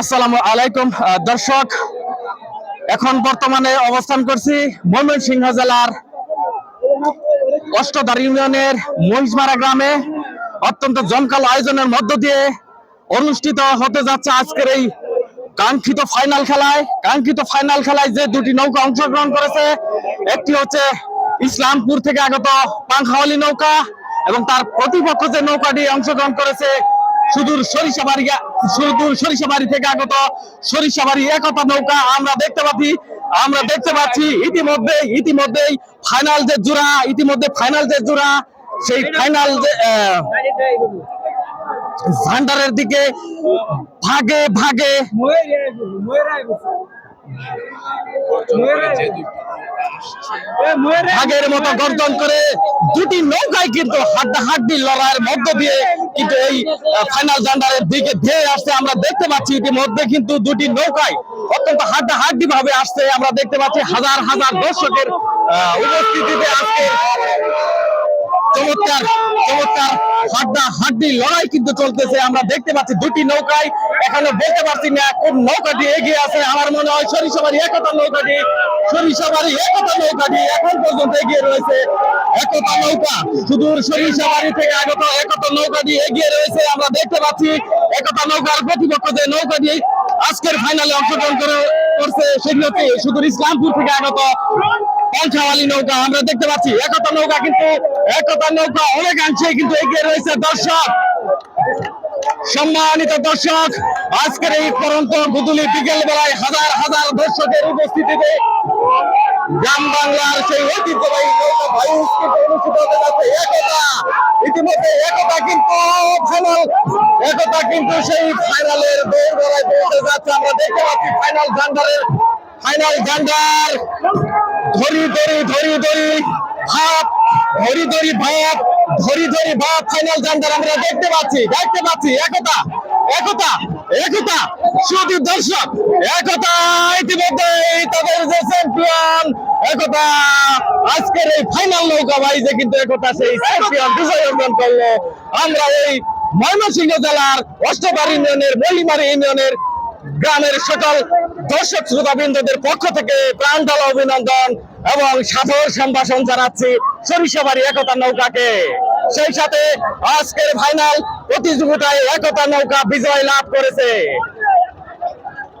আসসালামু আলাইকুম দর্শক। এখন বর্তমানে অবস্থান করছি ময়মনসিংহ জেলার অষ্টদার ইউনিয়নের মহিষমারা গ্রামে। অত্যন্ত জমকালো আয়োজনের মধ্য দিয়ে অনুষ্ঠিত হতে যাচ্ছে আজকের এই কাঙ্ক্ষিত ফাইনাল খেলায়। কাঙ্ক্ষিত ফাইনাল খেলায় যে দুটি নৌকা অংশগ্রহণ করেছে, একটি হচ্ছে ইসলামপুর থেকে আগত পাংখাওয়ালি নৌকা এবং তার প্রতিপক্ষ যে নৌকাটি অংশগ্রহণ করেছে, সুদূর সরিষাবাড়ি সুদূর সরিষাবাড়ি থেকে আগত সরিষাবাড়ি একতা নৌকা আমরা দেখতে পাচ্ছি, আমরা দেখতে পাচ্ছি ইতিমধ্যে, ইতিমধ্যেই ফাইনাল যে জোড়া, ইতিমধ্যে ফাইনাল যে জোড়া, সেই ফাইনাল যে ভান্ডারের দিকে ভাগে ভাগে ভাগের মতো গর্জন করে দুটি নৌকায় কিন্তু হাড্ডাহাড্ডি লড়াইয়ের মধ্য দিয়ে কিন্তু এই ফাইনাল জান্ডারের দিকে ধেয়ে আসছে। আমরা দেখতে পাচ্ছি ইতিমধ্যে কিন্তু দুটি নৌকায় অত্যন্ত হাড্ডাহাড্ডি ভাবে আসছে। আমরা দেখতে পাচ্ছি হাজার হাজার দর্শকের উপস্থিতিতে আজকে চমৎকার চমৎকার হাড্ডা হাড্ডি লড়াই কিন্তু চলতেছে। আমরা দেখতে পাচ্ছি দুটি নৌকায়। এখানে বলতে পারছি না কোন নৌকাটি এগিয়ে আছে। আমার মনে হয় সরিষাবাড়ি একতা নৌকাটি, সরিষাবাড়ি একতা নৌকাটি এখন পর্যন্ত এগিয়ে রয়েছে। একতা নৌকা সুদূর সরিষাবাড়ি থেকে আগত একতা নৌকাটি এগিয়ে রয়েছে। আমরা দেখতে পাচ্ছি একতা নৌকার প্রতিপক্ষ যে নৌকাটি আজকের ফাইনালে অংশগ্রহণ করে করছে হচ্ছে সুদূর ইসলামপুর থেকে আগত পঞ্চাওয়ালি নৌকা, আমরা দেখতে পাচ্ছি একতা নৌকা কিন্তু, একতা নৌকা অনেকাংশে কিন্তু এগিয়ে রয়েছে দর্শক। সম্মানিত দর্শক, আজকের এই পরন্ত গুদুলি বিকেল বেলায় হাজার হাজার দর্শকের উপস্থিতিতে গ্রাম বাংলার সেই ঐতিহ্যবাহী কিন্তু কিন্তু ফাইনাল একতা কিন্তু সেই যাচ্ছে। আমরা ফাইনাল জান্ডারের ফাইনাল ধরি ধরি ধরি ধরি। ভাব ধরি ধরি ভাব ধরি ধরি ভাব ফাইনাল জান্ডার আমরা দেখতে পাচ্ছি দেখতে পাচ্ছি একতা একতা একতা। শুধু দর্শক একতা ইতিমধ্যে তাদের যে চ্যাম্পিয়ন একতা। আজকের এই ফাইনাল নৌকা বাইজে কিন্তু একতা সেই চ্যাম্পিয়ন বিজয় অর্জন করল। আমরা এই ময়মনসিংহ জেলার অষ্টবার ইউনিয়নের মলিমারি ইউনিয়নের গ্রামের সকল দর্শক শ্রোতাবৃন্দদের পক্ষ থেকে প্রাণ ঢালা অভিনন্দন এবং সাদর সম্ভাষণ জানাচ্ছি সরিষাবাড়ি একতা নৌকাকে। সেই সাথে আজকের ফাইনাল প্রতিযোগিতায় একতা নৌকা বিজয় লাভ করেছে।